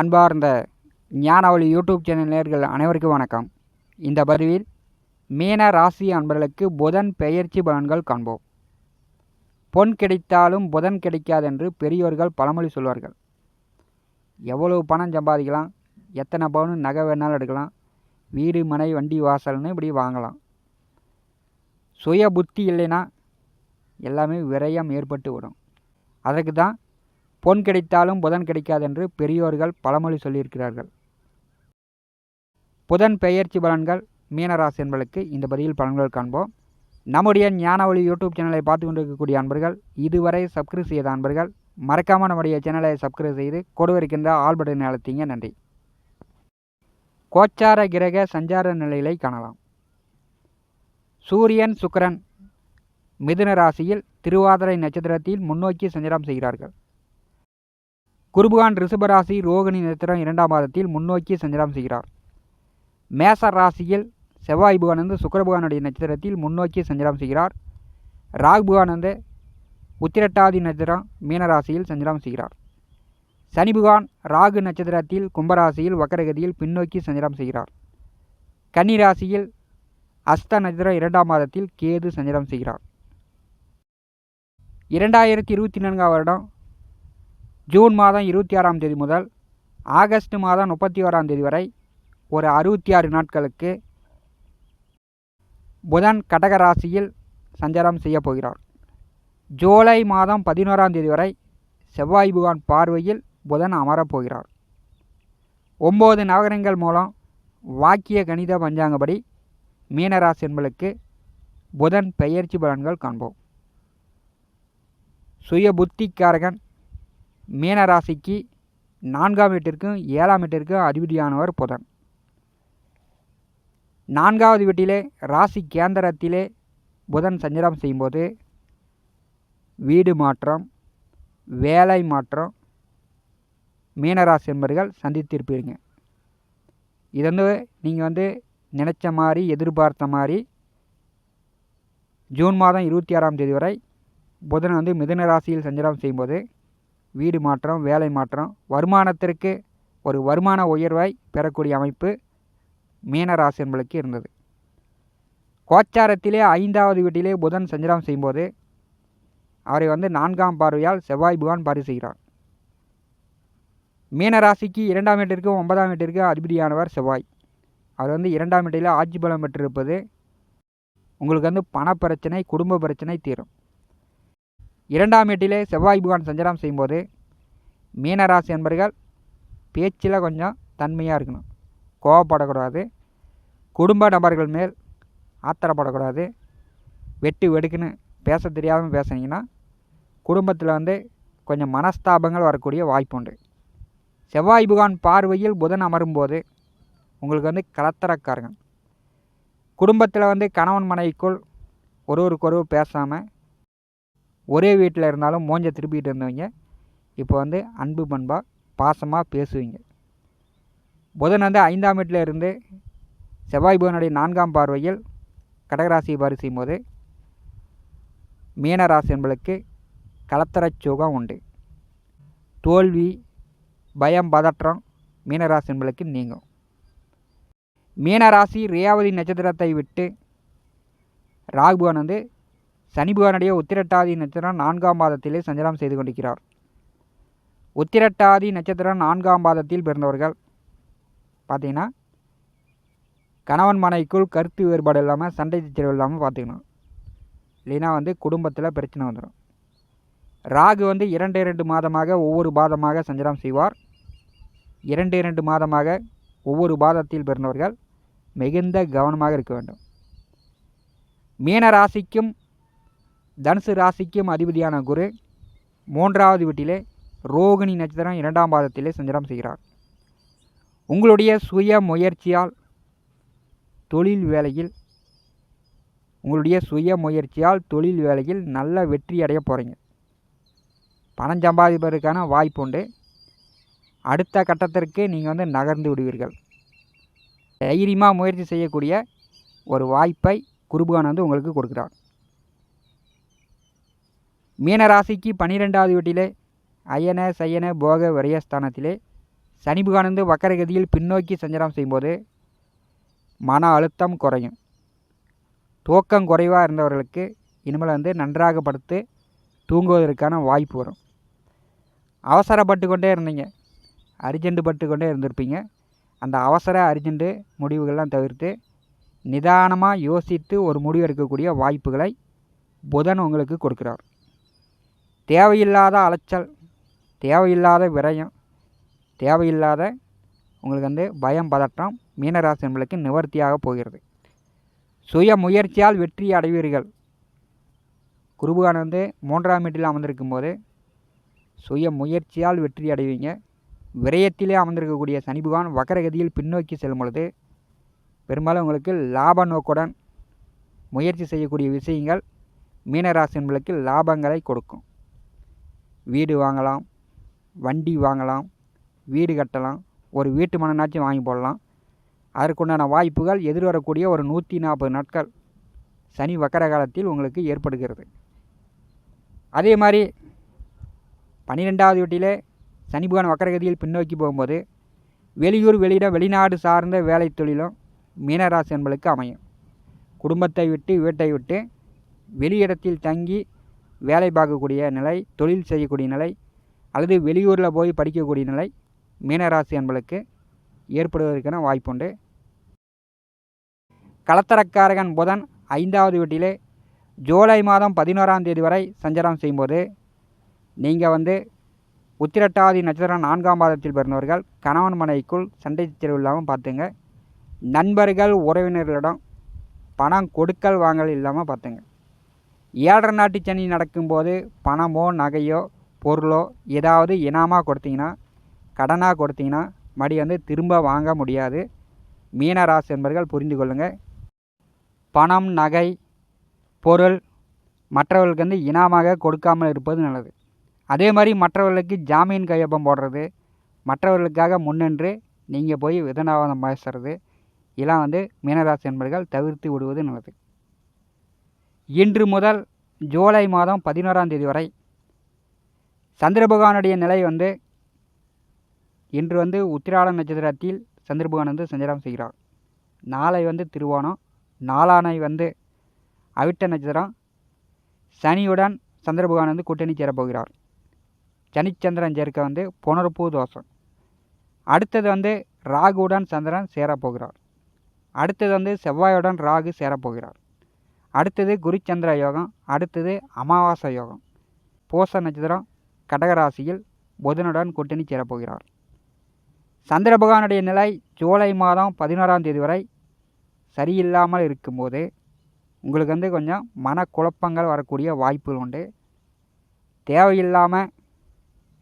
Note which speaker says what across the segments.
Speaker 1: அன்பார்ந்த ஞானவழி YouTube channel நேர்கள் அனைவருக்கும் வணக்கம். இந்த பதிவில் மீன ராசி அன்பர்களுக்கு புதன் பெயர்ச்சி பலன்கள் காண்போம். பொன் கிடைத்தாலும் புதன் கிடைக்காதென்று பெரியோர்கள் பழமொழி சொல்வார்கள். எவ்வளவு பணம் சம்பாதிக்கலாம் எத்தனை பவுன் நகை வேணாலும் எடுக்கலாம் வீடு மனை வண்டி வாசல்னு இப்படி வாங்கலாம். சுய புத்தி இல்லைன்னா எல்லாமே விரயம் ஏற்பட்டு விடும். அதற்கு தான் பொன் கிடைத்தாலும் புதன் கிடைக்காதென்று பெரியோர்கள் பழமொழி சொல்லியிருக்கிறார்கள். புதன் பெயர்ச்சி பலன்கள் மீனராசி என்பதற்கு இந்த பதிவில் பலன்கள் காண்போம். நம்முடைய ஞானவழி யூடியூப் சேனலை பார்த்து கொண்டிருக்கக்கூடிய அன்பர்கள் இதுவரை சப்ஸ்கிரைப் செய்த அன்பர்கள் மறக்காமல் நம்முடைய சேனலை சப்ஸ்கிரைப் செய்து கொடுவிருக்கின்ற ஆல் பட்டன் அழைத்தீங்க. நன்றி. கோச்சார கிரக சஞ்சார நிலைகளை காணலாம். சூரியன் சுக்கரன் மிதுன ராசியில் திருவாதிரை நட்சத்திரத்தில் முன்னோக்கி சஞ்சாரம் செய்கிறார்கள். குருபகான் ரிஷபராசி ரோகிணி நட்சத்திரம் இரண்டாம் மாதத்தில் முன்னோக்கி சஞ்சாரம் செய்கிறார். மேச ராசியில் செவ்வாய் புகான் வந்து நட்சத்திரத்தில் முன்னோக்கி சஞ்சாரம் செய்கிறார். ராகு புகான் வந்து உத்திரட்டாதி நட்சத்திரம் மீனராசியில் சஞ்சாரம் செய்கிறார். சனி புகான் ராகு நட்சத்திரத்தில் கும்பராசியில் வக்கரகதியில் பின்னோக்கி சஞ்சாரம் செய்கிறார். கன்னி ராசியில் அஸ்த நட்சத்திரம் இரண்டாம் மாதத்தில் கேது சஞ்சாரம் செய்கிறார். இரண்டாயிரத்தி இருபத்தி நான்காம் வருடம் ஜூன் மாதம் இருபத்தி ஆறாம் தேதி முதல் ஆகஸ்ட் மாதம் முப்பத்தி ஓராம் தேதி வரை ஒரு அறுபத்தி ஆறு நாட்களுக்கு புதன் கடக ராசியில் சஞ்சாரம் செய்ய போகிறார். ஜூலை மாதம் பதினோராம் தேதி வரை செவ்வாய் புகான் பார்வையில் புதன் அமரப்போகிறார் ஒம்பது நகரங்கள் மூலம் வாக்கிய கணித பஞ்சாங்கப்படி மீனராசி என்பளுக்கு புதன் பெயர்ச்சி பலன்கள் காண்போம். சுய புத்திக்காரகன் மீனராசிக்கு நான்காம் வீட்டிற்கும் ஏழாம் வீட்டிற்கும் அதிபதியானவர் புதன். நான்காவது வீட்டிலே ராசி கேந்திரத்திலே புதன் சஞ்சாரம் செய்யும்போது வீடு மாற்றம் வேலை மாற்றம் மீனராசி என்பர்கள் சந்தித்திருப்பீங்க இது வந்து நீங்கள் வந்து நினச்ச மாதிரி எதிர்பார்த்த மாதிரி ஜூன் மாதம் இருபத்தி ஆறாம் தேதி வரை புதன் வந்து மிதுன ராசியில் சஞ்சாரம் செய்யும்போது வீடு மாற்றம் வேலை மாற்றம் வருமானத்திற்கு ஒரு வருமான உயர்வை பெறக்கூடிய அமைப்பு மீனராசி என்பளுக்கு இருந்தது. கோச்சாரத்திலே ஐந்தாவது வீட்டிலே புதன் சஞ்சாரம் செய்யும்போது அவரை வந்து நான்காம் பார்வையால் செவ்வாய் புகான் பார்வை செய்கிறார். மீனராசிக்கு இரண்டாம் வீட்டிற்கும் ஒன்பதாம் வீட்டிற்கும் அதிபதியானவர் செவ்வாய். அவர் வந்து இரண்டாம் வீட்டில் ஆட்சி பலம் பெற்றிருப்பது உங்களுக்கு வந்து பண பிரச்சனை குடும்ப பிரச்சனை தீரும். இரண்டாம் வீட்டிலே செவ்வாய் புகான் சஞ்சாரம் செய்யும்போது மீனராசி என்பர்கள் பேச்சில் கொஞ்சம் தன்மையாக இருக்கணும். கோவப்படக்கூடாது. குடும்ப நபர்கள் மேல் ஆத்திரப்படக்கூடாது. வெட்டு வெடுக்குன்னு பேச தெரியாமல் பேசுனீங்கன்னா குடும்பத்தில் வந்து கொஞ்சம் மனஸ்தாபங்கள் வரக்கூடிய வாய்ப்பு உண்டு. செவ்வாய் புகான் பார்வையில் புதன் அமரும்போது உங்களுக்கு வந்து கலத்தரக்காரங்க. குடும்பத்தில் வந்து கணவன் மனைவிக்குள் ஒருவருக்கொருவர் பேசாமல் ஒரே வீட்டில் இருந்தாலும் மூஞ்ச திருப்பிக்கிட்டு இருந்தவங்க இப்போ வந்து அன்பு பண்பாக பாசமாக பேசுவீங்க. புதன் வந்து ஐந்தாம் வீட்டில் இருந்து செவ்வாய் புதனுடைய நான்காம் பார்வையில் கடகராசியை பாரு செய்யும்போது மீனராசி என்பளுக்கு கலத்தரச் சுகம் உண்டு. தோல்வி பயம் பதற்றம் மீனராசி என்பளுக்கு நீங்கும். மீனராசி ரேவதி நட்சத்திரத்தை விட்டு ராகுபவன் வந்து சனி பகவானுடைய உத்திரட்டாதி நட்சத்திரம் நான்காம் பாதத்திலே சஞ்சலம் செய்து கொண்டிருக்கிறார். உத்திரட்டாதி நட்சத்திரம் நான்காம் பாதத்தில் பிறந்தவர்கள். பார்த்தீங்கன்னா கணவன் மனைக்குள் கருத்து வேறுபாடு இல்லாமல் சண்டை சச்சரவு இல்லாமல் பார்த்துக்கணும். இல்லைன்னா வந்து குடும்பத்தில் பிரச்சனை வந்துடும் ராகு வந்து இரண்டு இரண்டு மாதமாக ஒவ்வொரு பாதமாக சஞ்சாரம் செய்வார். இரண்டு இரண்டு மாதமாக ஒவ்வொரு பாதத்தில் பிறந்தவர்கள் மிகுந்த கவனமாக இருக்க வேண்டும். மீன ராசிக்கும் தனுசு ராசிக்கும் அதிபதியான குரு மூன்றாவது வீட்டிலே ரோகிணி நட்சத்திரம் இரண்டாம் பாதத்திலே சஞ்சாரம் செய்கிறார். உங்களுடைய சுய முயற்சியால் தொழில் வேலையில் உங்களுடைய சுய முயற்சியால் தொழில் வேலையில் நல்ல வெற்றி அடைய போகிறீங்க பணம் சம்பாதிப்பதற்கான வாய்ப்பு உண்டு. அடுத்த கட்டத்திற்கு நீங்கள் வந்து நகர்ந்து விடுவீர்கள். தைரியமாக முயற்சி செய்யக்கூடிய ஒரு வாய்ப்பை குருபகான் வந்து உங்களுக்கு கொடுக்குறார். மீனராசிக்கு பன்னிரெண்டாவது வீட்டிலே அயன சயன போக விரயஸ்தானத்திலே சனி பகவான் வக்கரகதியில் பின்னோக்கி சஞ்சாரம் செய்யும்போது மன அழுத்தம் குறையும். தூக்கம் குறைவாக இருந்தவர்களுக்கு இனிமேல் வந்து நன்றாக படுத்து தூங்குவதற்கான வாய்ப்பு வரும். அவசரப்பட்டு கொண்டே இருந்தீங்க. அர்ஜென்ட்டு பட்டு கொண்டே இருந்திருப்பீங்க. அந்த அவசர அர்ஜென்ட்டு முடிவுகள்லாம் தவிர்த்து நிதானமாக யோசித்து ஒரு முடிவு எடுக்கக்கூடிய வாய்ப்புகளை புதன் உங்களுக்கு கொடுக்குறார். தேவையில்லாத அலைச்சல் தேவையில்லாத விரயம் தேவையில்லாத உங்களுக்கு வந்து பயம் பதற்றம் மீனராசி என்பதற்கு நிவர்த்தியாக போகிறது. சுய முயற்சியால் வெற்றி அடைவீர்கள். குருபகான் வந்து மூன்றாம் வீட்டில் அமர்ந்திருக்கும் போது சுய முயற்சியால் வெற்றி அடைவீங்க. விரயத்திலே அமர்ந்திருக்கக்கூடிய சனிபுகான் வக்கரகதியில் பின்னோக்கி செல்லும் பொழுது பெரும்பாலும் உங்களுக்கு லாப நோக்குடன் முயற்சி செய்யக்கூடிய விஷயங்கள் மீனராசி என்பதற்கு லாபங்களை கொடுக்கும். வீடு வாங்கலாம் வண்டி வாங்கலாம் வீடு கட்டலாம் ஒரு வீட்டு மனநாச்சும் வாங்கி போடலாம். அதற்குண்டான வாய்ப்புகள் எதிர்வரக்கூடிய ஒரு நூற்றி நாற்பது நாட்கள் சனி வக்கர காலத்தில் உங்களுக்கு ஏற்படுகிறது. அதே மாதிரி பன்னிரெண்டாவது வீட்டிலே சனி பகவான் வக்கரகதியில் பின்னோக்கி போகும்போது வெளியூர் வெளியிட வெளிநாடு சார்ந்த வேலை தொழிலும் மீனராசி என்பளுக்கு அமையும். குடும்பத்தை விட்டு வீட்டை விட்டு வெளியிடத்தில் தங்கி வேலை பார்க்கக்கூடிய நிலை தொழில் செய்யக்கூடிய நிலை அல்லது வெளியூரில் போய் படிக்கக்கூடிய நிலை மீனராசி என்பளுக்கு ஏற்படுவதற்கான வாய்ப்புண்டு. கலத்தரக்காரகன் புதன் ஐந்தாவது வீட்டிலே ஜூலை மாதம் பதினோராம் தேதி வரை சஞ்சாரம் செய்யும்போது நீங்கள் வந்து உத்திரட்டாதி நட்சத்திரம் நான்காம் மாதத்தில் பிறந்தவர்கள் கணவன் மனைவிக்குள் சண்டை சச்சரவு இல்லாமல் பார்த்துங்க. நண்பர்கள் உறவினர்களிடம் பணம் கொடுக்கல் வாங்கல் இல்லாமல் பார்த்துங்க. ஏழரை நாட்டு சனி நடக்கும்போது பணமோ நகையோ பொருளோ ஏதாவது இனாமாக கொடுத்தீங்கன்னா கடனாக கொடுத்தீங்கன்னா மடி வந்து திரும்ப வாங்க முடியாது. மீனராசி என்பர்கள் புரிந்து கொள்ளுங்கள் பணம் நகை பொருள் மற்றவர்களுக்கு வந்து இனாமாக கொடுக்காமல் இருப்பது நல்லது. அதே மாதிரி மற்றவர்களுக்கு ஜாமீன் கையொப்பம் போடுறது மற்றவர்களுக்காக முன்னின்று நீங்கள் போய் விதனாவாதம் பேசுறது இதெல்லாம் வந்து மீனராசி என்பர்கள் தவிர்த்து விடுவது நல்லது. இன்று முதல் ஜூலை மாதம் பதினோராம் தேதி வரை சந்திரபகவானுடைய நிலை வந்து இன்று வந்து உத்திராட நட்சத்திரத்தில் சந்திரபகவான் வந்து சஞ்சாரம் செய்கிறார். நாளை வந்து திருவோணம் நாளானை வந்து அவிட்ட நட்சத்திரம். சனியுடன் சந்திரபகவான் வந்து கூட்டணி சேரப்போகிறார் சனிச்சந்திரன் சேர்க்க வந்து புனர்பூ தோஷம். அடுத்தது வந்து ராகுடன் சந்திரன் சேரப்போகிறார் அடுத்தது வந்து செவ்வாயுடன் ராகு சேரப்போகிறார் அடுத்தது குருச்சந்திர யோகம் அடுத்தது அமாவாசை யோகம். பூச நட்சத்திரம் கடகராசியில் புதனுடன் கூட்டணி சேரப்போகிறார். சந்திர பகவானுடைய நிலை ஜூலை மாதம் பதினோராம் தேதி வரை சரியில்லாமல் இருக்கும்போது உங்களுக்கு வந்து கொஞ்சம் மனக்குழப்பங்கள் வரக்கூடிய வாய்ப்புகள் உண்டு. தேவையில்லாமல்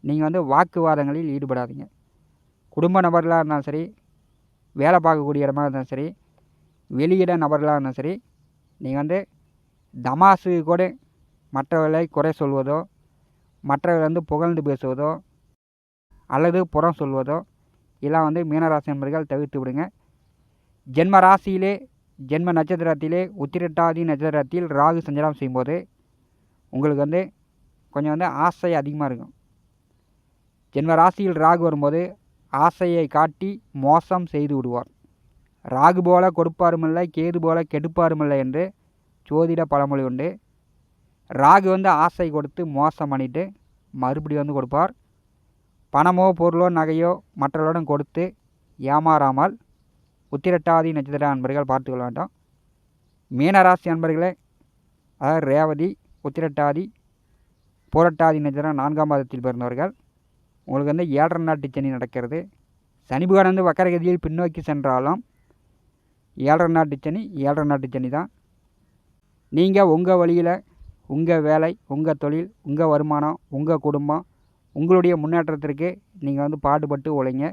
Speaker 1: நீங்கள் வந்து வாக்குவாதங்களில் ஈடுபடாதீங்க. குடும்ப நபர்களாக இருந்தாலும் சரி வேலை பார்க்கக்கூடிய இடமா இருந்தாலும் சரி வெளியிட நபர்களாக இருந்தாலும் சரி நீங்கள் வந்து தமாசு கூட மற்றவர்களை குறை சொல்வதோ மற்றவர்கள் வந்து புகழ்ந்து பேசுவதோ அல்லது புறம் சொல்வதோ இதெல்லாம் வந்து மீனராசி நண்பர்கள் தவிர்த்து விடுங்க. ஜென்ம ராசியிலே ஜென்ம நட்சத்திரத்திலே உத்திரட்டாதி நட்சத்திரத்தில் ராகு சஞ்சாரம் செய்யும்போது உங்களுக்கு வந்து கொஞ்சம் வந்து ஆசை அதிகமாக இருக்கும். ஜென்ம ராசியில் ராகு வரும்போது ஆசையை காட்டி மோசம் செய்து விடுவார். ராகு போல கொடுப்பாருமில்லை கேது போல கெடுப்பாருமில்ல என்று ஜோதிட பழமொழி உண்டு. ராகு வந்து ஆசை கொடுத்து மோசம் பண்ணிட்டு மறுபடியும் வந்து கொடுப்பார். பணமோ பொருளோ நகையோ மற்றவர்களிடம் கொடுத்து ஏமாறாமல் உத்திரட்டாதி நட்சத்திர அன்பர்கள் பார்த்துக்கொள்ள வேண்டும். மீனராசி அன்பர்களே அதாவது ரேவதி உத்திரட்டாதி புரட்டாதி நட்சத்திரம் நான்காம் மாதத்தில் பிறந்தவர்கள். உங்களுக்கு வந்து ஏழரை நாட்டு சனி நடக்கிறது. சனி பகவான் வந்து வக்கரகதியில் பின்னோக்கி சென்றாலும் ஏழரை நாட்டு சனி ஏழரை நாட்டு சனி தான். நீங்கள் உங்கள் வழியில் உங்கள் வேலை உங்கள் தொழில் உங்கள் வருமானம் உங்கள் குடும்பம் உங்களுடைய முன்னேற்றத்திற்கு நீங்கள் வந்து பாடுபட்டு உழைங்க.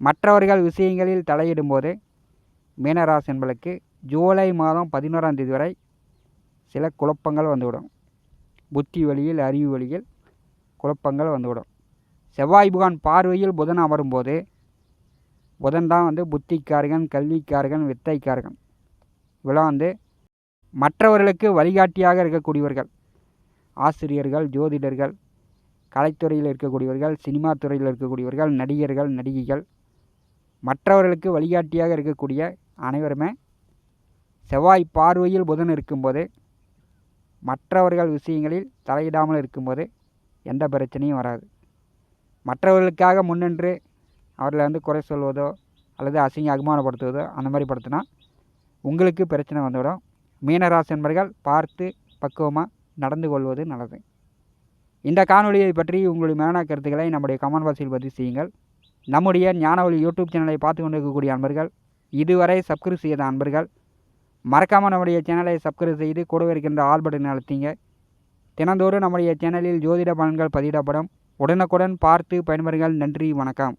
Speaker 1: மற்றவர்கள் விஷயங்களில் தலையிடும்போது மீனராசி என்பதற்கு ஜூலை மாதம் பதினோராம் தேதி வரை சில குழப்பங்கள் வந்துவிடும். புத்தி வழியில் அறிவு வழியில் குழப்பங்கள் வந்துவிடும். செவ்வாய் புகான் பார்வையில் புதன் அமரும்போது புதன் தான் வந்து புத்திக்காரகன் கல்விக்காரகன் வித்தைக்காரகன். இவெல்லாம் வந்து மற்றவர்களுக்கு வழிகாட்டியாக இருக்கக்கூடியவர்கள். ஆசிரியர்கள் ஜோதிடர்கள் கலைத்துறையில் இருக்கக்கூடியவர்கள் சினிமா துறையில் இருக்கக்கூடியவர்கள் நடிகர்கள் நடிகைகள். மற்றவர்களுக்கு வழிகாட்டியாக இருக்கக்கூடிய அனைவருமே செவ்வாய் பார்வையில் புதன் இருக்கும்போது மற்றவர்கள் விஷயங்களில் தலையிடாமல் இருக்கும்போது எந்த பிரச்சனையும் வராது. மற்றவர்களுக்காக முன்னின்று அவர்களை வந்து குறை சொல்வதோ அல்லது அசிங்க அகமானப்படுத்துவதோ அந்த மாதிரி படுத்தினா உங்களுக்கு பிரச்சனை வந்துவிடும். மீனராசி என்பர்கள் பார்த்து பக்குவமாக நடந்து கொள்வது நல்லது. இந்த காணொலியை பற்றி உங்களுடைய மேலான கருத்துக்களை நம்முடைய கமெண்ட் பாக்ஸில் பதிவு செய்யுங்கள். நம்முடைய ஞானவழி யூடியூப் சேனலை பார்த்து கொண்டிருக்கக்கூடிய அன்பர்கள் இதுவரை சப்ஸ்கிரைப் செய்த அன்பர்கள் மறக்காமல் நம்முடைய சேனலை சப்ஸ்கிரைப் செய்து கூடவே இருக்கின்ற ஆல் பட்டன் அழுத்திங்க. தினந்தோறும் நம்முடைய சேனலில் ஜோதிட பலன்கள் பதிவிடப்படும். உடனுக்குடன் பார்த்து பயன்பெறுங்கள். நன்றி வணக்கம்.